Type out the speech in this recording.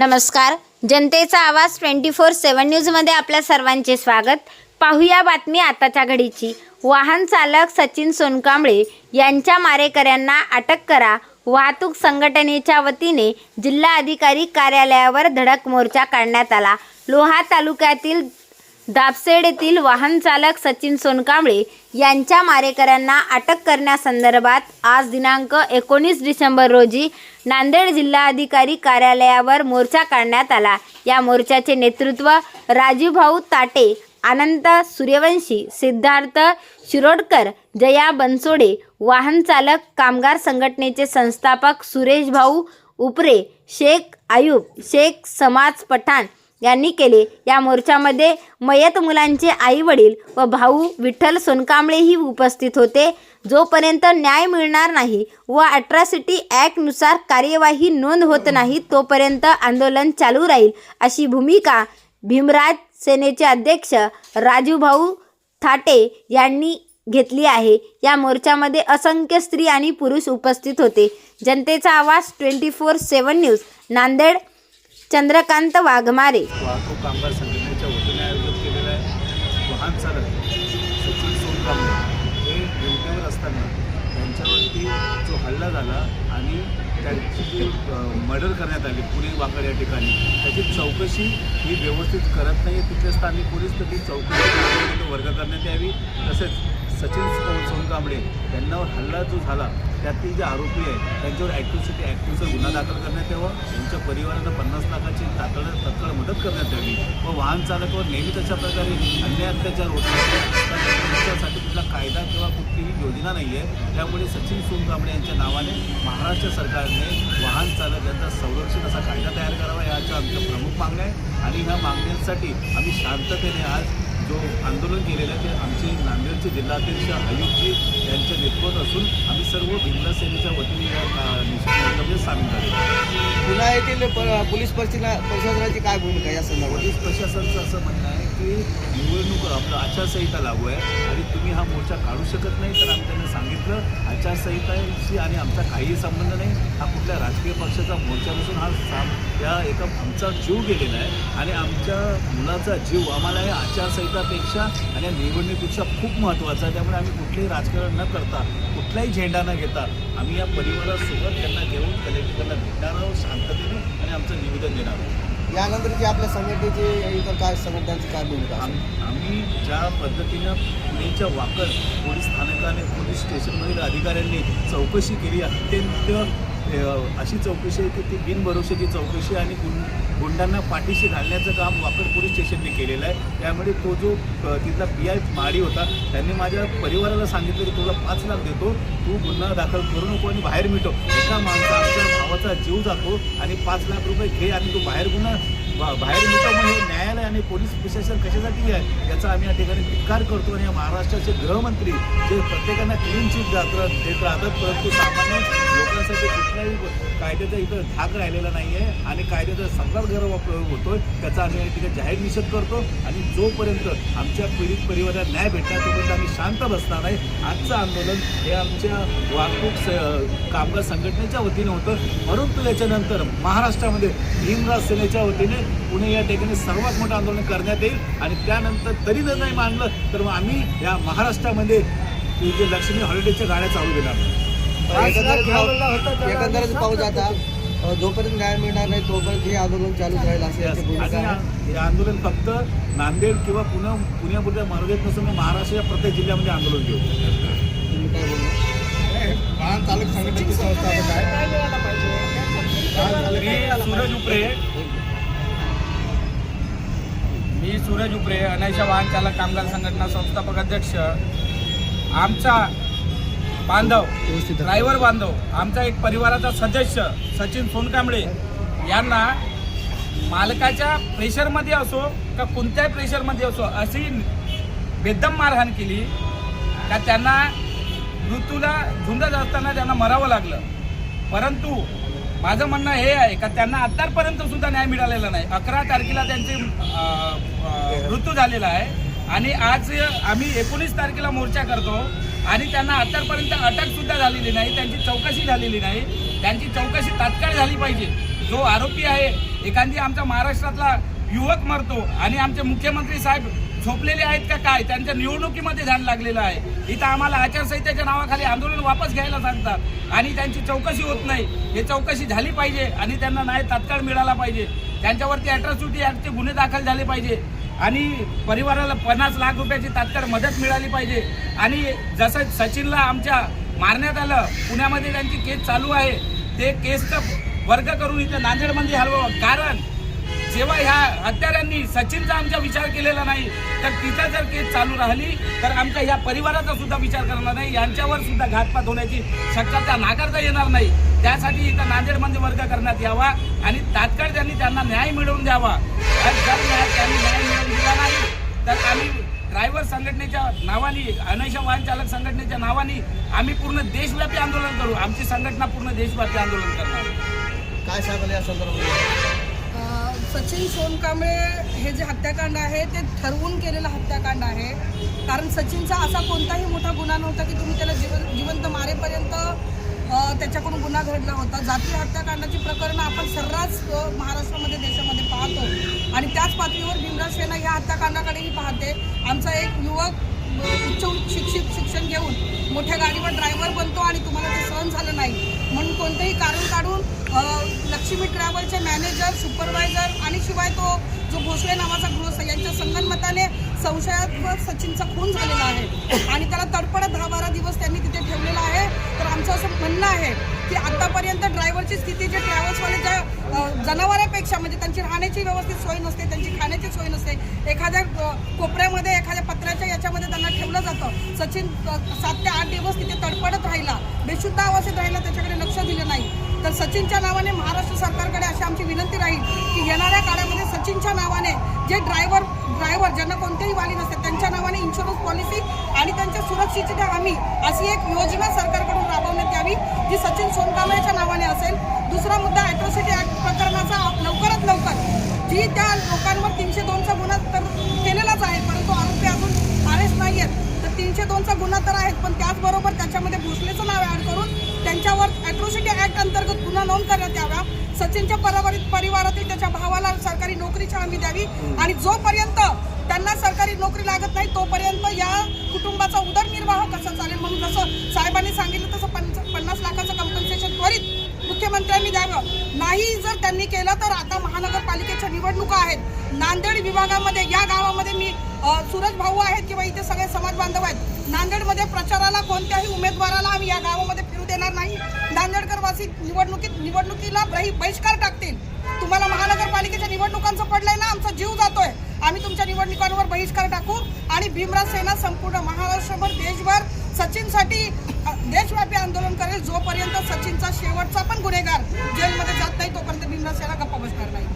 नमस्कार. जनतेचा आवाज ट्वेंटी फोर सेवन न्यूजमध्ये आपल्या सर्वांचे स्वागत. पाहूया बातमी आताच्या घडीची. वाहन चालक सचिन सोनकांबळे यांच्या मारेकऱ्यांना अटक करा. वाहतूक संघटनेच्या वतीने जिल्हा अधिकारी कार्यालयावर धडक मोर्चा काढण्यात आला. लोहा तालुक्यातील दापसेड येथील वाहन चालक सचिन सोनकांबळे यांच्या मारेकऱ्यांना अटक करण्यासंदर्भात आज दिनांक एकोणीस डिसेंबर रोजी नांदेड जिल्हाधिकारी कार्यालयावर मोर्चा काढण्यात आला. या मोर्चाचे नेतृत्व राजूभाऊ ताटे अनंत सूर्यवंशी सिद्धार्थ शिरोडकर जया बनसोडे वाहन चालक कामगार संघटनेचे संस्थापक सुरेश भाऊ उपरे शेख आयूब शेख समाज पठाण यांनी केले. या मोर्चामध्ये मयत मुलांचे आई वडील व भाऊ विठ्ठल सोनकांबळेही उपस्थित होते. जोपर्यंत न्याय मिळणार नाही व अट्रॉसिटी ॲक्टनुसार कार्यवाही नोंद होत नाही तोपर्यंत आंदोलन चालू राहील अशी भूमिका भीमराज सेनेचे अध्यक्ष राजूभाऊ थाटे यांनी घेतली आहे. या मोर्चामध्ये असंख्य स्त्री आणि पुरुष उपस्थित होते. जनतेचा आवाज twenty four seven news Nanded. Chandrakant Waghmare. वाहतूक कामगार संघटनेच्या वतीने आयोजित वाहन चालक सचिन सोनकांबळे हे ड्युटीवर असताना त्यांच्यावरती जो हल्ला झाला आणि त्यांची जी मर्डर करण्यात आली पुणे वाकड या ठिकाणी. त्याची चौकशी ही व्यवस्थित करत नाही तिथल्या स्थानिक पोलीस तर ती चौकशी वर्ग करण्यात यावी. तसेच सचिन सोनकांबळे यांच्यावर हल्ला जो झाला त्यातील जे आरोपी आहे त्यांच्यावर ॲक्टिव्हिटी ॲक्टिव्हचा गुन्हा दाखल करण्यात यावा. त्यांच्या परिवाराला पन्नास लाखाची तातड तत्काळ मदत करण्यात यावी. व वाहन चालकावर नेहमी तशा प्रकारे अन्याय अत्याचार होत त्यासाठी कुठला कायदा किंवा कुठलीही योजना नाही आहे त्यामुळे सचिन सोनकांबळे यांच्या नावाने महाराष्ट्र सरकारने वाहन चालक यांचा संरक्षण असा कायदा तयार करावा याच्या आमच्या प्रमुख मागण्या आहे आणि ह्या मागण्यांसाठी आम्ही शांततेने आज जो आंदोलन केलेलं आहे ते आमचे नांदेडचे जिल्हाध्यक्ष आयुक्तजी यांच्या नेतृत्वात असून आम्ही सर्व भिन्न सेनेच्या वतीने या निषेधामध्ये सामील आहोत. पुन्हा येथील प- पोलीस प्रशासनाची काय भूमिका या संदर्भात पोलीस प्रशासनाचं असं म्हणणं आहे की निवडणूक आचारसंहिता लागू आहे आणि तुम्ही हा मोर्चा काढू शकत नाही तर आम्ही त्यांना सांगितलं आचारसंहिताशी आणि आमचा काहीही संबंध नाही. हा कुठल्या राजकीय पक्षाचा मोर्चा नसून हा साम या एका आमचा जीव गेलेला आहे आणि आमच्या मुलाचा जीव आम्हाला या आचारसंहितापेक्षा आणि या निवडणुकीपेक्षा खूप महत्त्वाचा आहे. त्यामुळे आम्ही कुठलेही राजकारण न करता कुठलाही झेंडा न घेता आम्ही या परिवारासोबत त्यांना घेऊन कलेक्टरला भेटणार आहोत शांततेने आणि आमचं निवेदन देणार आहोत. यानंतर जे आपल्या संघटनेचे इतर काय संघटनांची काय भूमिका आम्ही ज्या पद्धतीनं पुणेच्या वाकड पोलीस स्थानकाने पोलीस स्टेशनमधील अधिकाऱ्यांनी चौकशी केली अत्यंत अशी चौकशी आहे की ती बिनभरोशाची चौकशी आणि गुं गुंडांना पाठीशी घालण्याचं काम वाकड पोलीस स्टेशनने केलेलं आहे. त्यामुळे तो जो तिथला पी आय माडी होता त्यांनी माझ्या परिवाराला सांगितलं की तुला पाच लाख देतो तू गुन्हा दाखल करू नको आणि बाहेर मिटव. एका माणसा आमच्या भावाचा जीव जातो आणि पाच लाख रुपये घे आणि तू बाहेर गुन्हा बाहेर मिटव मग हे न्यायालय आणि पोलीस प्रशासन कशासाठी आहे याचा आम्ही या ठिकाणी धिक्कार करतो आणि या महाराष्ट्राचे गृहमंत्री जे प्रत्येकांना क्लीन चीट जात देत राहतात परंतु सामान्य लोकांसाठी कुठल्याही कायद्याचा इथं धाक राहिलेला नाही आहे आणि कायद्याचा सगळ्यात गौरव प्रयोग होतोय त्याचा आम्ही या ठिकाणी जाहीर निषेध करतो आणि जोपर्यंत आमच्या पीडित परिवाराला न्याय भेटणार तोपर्यंत आम्ही शांत बसणार आहे आजचं आंदोलन हे आमच्या वाहतूक कामगार संघटनेच्या वतीने होतं परंतु याच्यानंतर महाराष्ट्रामध्ये भीमराज सेनेच्या वतीने पुणे या ठिकाणी सर्वात मोठं आंदोलन करण्यात येईल आणि त्यानंतर तरी जर नाही मानलं तर मग आम्ही या महाराष्ट्रामध्ये जे लक्ष्मी हॉलिडेच्या गाड्या चालू देणार नाही. एकंदरीत पाऊ- एकंदरीत पाहू जाता अ, जोपर्यंत न्याय मिळणार नाही तोपर्यंत हे आंदोलन चालू राहील या- हे आंदोलन फक्त नांदेड किंवा पुणे पुण्यापुरत्या मर्यादित नसून महाराष्ट्राच्या प्रत्येक जिल्ह्यामध्ये आंदोलन घेऊ. तुम्ही काय बोलणार? वाहन चालक संघटनेची सूरज उपरे सूरज उपरे अनायशा वाहन चालक कामगार संघटना संस्थापक अध्यक्ष आमचा बांधव ड्रायव्हर बांधव आमचा एक परिवाराचा सदस्य सचिन सोनकांबळे यांना मालकाच्या प्रेशरमध्ये असो का कोणत्याही प्रेशरमध्ये असो अशी बेदम मारहाण केली का त्यांना मृत्यूला झुंजत असताना त्यांना मरावं लागलं. परंतु माझं म्हणणं हे आहे का त्यांना आतापर्यंत सुद्धा न्याय मिळालेला नाही. अकरा तारखेला त्यांचे मृत्यू झालेला आहे. आणि आज आम्ही एकोणीस तारखेला मोर्चा करतो. आणि त्यांना आतापर्यंत अटक सुद्धा झालेली नाही. त्यांची चौकशी झालेली नाही. त्यांची चौकशी तात्काळ झाली पाहिजे. जो आरोपी आहे एखादी आमच्या महाराष्ट्रातला युवक मरतो आणि आमचे मुख्यमंत्री साहेब झोपलेले आहेत का काय? त्यांच्या निवडणुकीमध्ये ध्यान लागलेलं आहे. इथं आम्हाला आचारसंहितेच्या नावाखाली आंदोलन वापस घ्यायला सांगतात. आणि त्यांची चौकशी होत नाही. हे चौकशी झाली पाहिजे आणि त्यांना न्याय तात्काळ मिळाला पाहिजे. त्यांच्यावरती अॅट्रॉसिटी ॲक्टचे गुन्हे दाखल झाले पाहिजे. आणि परिवाराला पन्नास लाख रुपयाची तात्काळ मदत मिळाली पाहिजे. आणि जसं सचिनला आमच्या मारण्यात आलं पुण्यामध्ये त्यांची केस चालू आहे. ते केसचं वर्ग करून इथं नांदेडमध्ये हलवावं. कारण जेव्हा ह्या हत्यारांनी सचिनचा आमचा विचार केलेला नाही तर तिथं जर केस चालू राहिली तर आमच्या ह्या परिवाराचा सुद्धा विचार करणार नाही. यांच्यावर सुद्धा घातपात होण्याची शक्यता नाकारता येणार नाही. त्यासाठी इथं नांदेडमध्ये वर्ग करण्यात यावा आणि तात्काळ त्यांनी त्यांना न्याय मिळवून द्यावा. आणि जर त्यांनी न्याय मिळवून दिला नाही तर आम्ही ड्रायव्हर संघटनेच्या नावाने अनैशा वाहन चालक संघटनेच्या नावाने आम्ही पूर्ण देशव्यापी आंदोलन करू. आमची संघटना पूर्ण देशव्यापी आंदोलन करणार. काय सांगाल या संदर्भात? सचिन सोनकांबळे हे जे हत्याकांड आहे ते ठरवून केलेलं हत्याकांड आहे. कारण सचिनचा असा कोणताही मोठा गुन्हा नव्हता की तुम्ही त्याला जीवन जिवंत मारेपर्यंत त्याच्याकडून गुन्हा घडला होता. जाती हत्याकांडाची प्रकरणं आपण सर्रास महाराष्ट्रामध्ये देशामध्ये पाहतो. आणि त्याच पातळीवर भीमराज सेना ह्या हत्याकांडाकडेही पाहते. आमचा एक युवक उच्च शिक्षित शिक्षण घेऊन मोठ्या गाडीवर ड्रायव्हर बनतो आणि तुम्हाला ते सहन झालं नाही. म्हणून कोणतंही कारण काढून लक्ष्मी ट्रॅव्हलचे मॅनेजर सुपरवायझर आणि शिवाय तो जो भोसले नावाचा गृहस्थ यांच्या संगनमताने संशयास्पद सचिनचा खून झालेला आहे. आणि त्याला तडपडत दहा बारा दिवस त्यांनी तिथे ठेवलेला आहे. तर आमचं असं म्हणणं आहे की आतापर्यंत ड्रायव्हरची स्थिती जे ट्रॅव्हल्सवाले ज्या जनावरापेक्षा जनावरांपेक्षा म्हणजे त्यांची राहण्याची व्यवस्थित सोय नसते त्यांची खाण्याची सोय नसते एखाद्या कोपऱ्यामध्ये एखाद्या पत्र्याच्या याच्यामध्ये त्यांना ठेवलं जातं. सचिन सात ते आठ दिवस तिथे तडपडत राहिला बेशुद्ध अवस्थेत राहिला त्याच्याकडे लक्ष दिलं नाही. तर सचिनच्या नावाने महाराष्ट्र सरकारकडे अशी आमची विनंती राहील की येणाऱ्या काळामध्ये सचिनच्या नावाने जे ड्रायव्हर ड्रायव्हर ज्यांना कोणतेही वाली नसते त्यांच्या नावाने इन्शुरन्स पॉलिसी आणि त्यांच्या सुरक्षेची हमी अशी एक योजना सरकारकडून राबवण्यात यावी जी सचिन सोनकांबळेच्या नावाने असेल. दुसरा मुद्दा ॲट्रॉसिटी ॲक्ट प्रकरणाचा लवकरात लवकर जी त्या लोकांवर तीनशे दोनचा गुन्हा तर केलेलाच आहे परंतु आरोपी अजून अरेस्ट नाही आहेत तर तीनशे दोनचा गुन्हा तर आहेत पण त्याचबरोबर त्याच्यामध्ये त्यांच्यावर अॅट्रॉसिटी ॲक्ट अंतर्गत गुन्हा नोंद करण्यात यावा. सचिनच्या परिवारित परिवारातील त्याच्या भावाला सरकारी नोकरीची हमी द्यावी. आणि जोपर्यंत त्यांना सरकारी नोकरी लागत नाही तोपर्यंत या कुटुंबाचा उदरनिर्वाह कसा चालेल? म्हणून जसं साहेबांनी सांगितलं तसं पंच पन्नास लाखाचं कम्पन्सेशन त्वरित मुख्यमंत्र्यांनी द्यावं. नाही जर त्यांनी केलं तर आता महानगरपालिकेच्या निवडणुका आहेत. नांदेड विभागामध्ये या गावामध्ये मी सूरज भाऊ आहेत किंवा इथे सगळे समाज बांधव आहेत. नांदेडमध्ये प्रचाराला कोणत्याही उमेदवाराला आम्ही या गावामध्ये देणार नाही. नांदेडकरवासी निवडणुकीत निवडणुकीला बहि- बहिष्कार टाकतील. तुम्हाला महानगरपालिकेच्या निवडणुकांचं पडलंय ना? आमचा जीव जातोय. आम्ही तुमच्या निवडणुकांवर बहिष्कार टाकू आणि भीमराज सेना संपूर्ण महाराष्ट्रभर देशभर सचिनसाठी देशव्यापी आंदोलन करेल जोपर्यंत सचिनचा शेवटचा पण गुन्हेगार जेलमध्ये जात नाही तोपर्यंत भीमराज सेना गप्पा बसणार नाही.